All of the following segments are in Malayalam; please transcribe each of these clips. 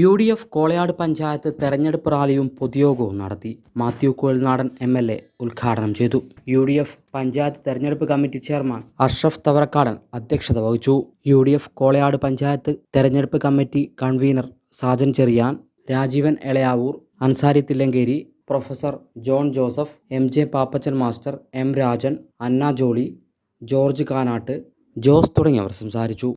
U D F Kolayad panchayat തെരഞ്ഞെടുപ്പ് റാലിയും പൊതുയോഗവും നടത്തി. Mathew Kolnadan M L A ഉദ്ഘാടനം ചെയ്തു. യു ഡി എഫ് പഞ്ചായത്ത് തെരഞ്ഞെടുപ്പ് കമ്മിറ്റി ചെയർമാൻ അഷ്റഫ് തവറക്കാടൻ അധ്യക്ഷത വഹിച്ചു. U D F Kolayad panchayat തെരഞ്ഞെടുപ്പ് committee convener Sajan Cherian Rajeevan Elayavoor Ansari Thillankeri professor John Joseph M J Pappachan master M Rajan Anna Jolly George Kanattu Jose തുടങ്ങിയവർ സംസാരിച്ചു.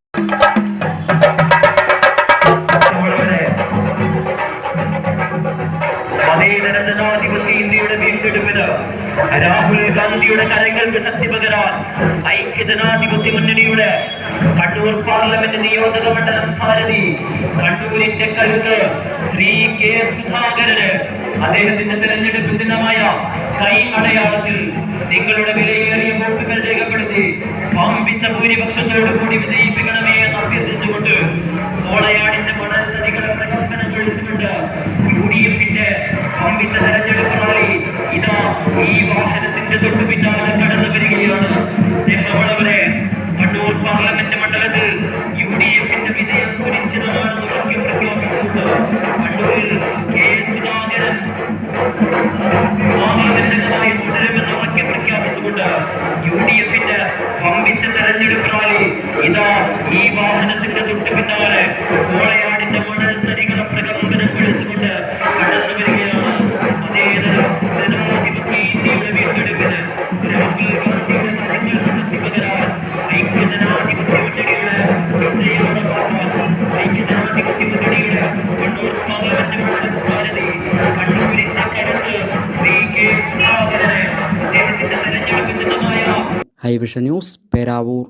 മതേതര ജനാധിപത്യ ഇന്ത്യയുടെ വീണ്ടെടുപ്പിന് രാഹുൽ ഗാന്ധിയുടെ കരങ്ങൾക്ക് ശക്തി പകരാൻ ഐക്യ ജനാധിപത്യ മുന്നണിയുടെ കണ്ണൂർ പാർലമെന്റ് നിയോജക മണ്ഡലം സാരഥി കണ്ണൂരിന്റെ കരുത്ത് ശ്രീ കെ സുധാകരന് അദ്ദേഹത്തിന്റെ തെരഞ്ഞെടുപ്പ് ചിഹ്നമായ കൈ അടയാളത്തിൽ നിങ്ങളുടെ വിലയേറിയ വോട്ടുകൾ രേഖപ്പെടുത്തി പമ്പിച്ച ഭൂരിപക്ഷത്തോടു കൂടി വിജയിപ്പിക്കണമേ തെരഞ്ഞെടുപ്പ് റാലി ഇതാ ഈ വാഹനത്തിന്റെ തൊട്ടു പിന്നാലെ. ഹൈവിഷൻ ന്യൂസ് പേരാവൂർ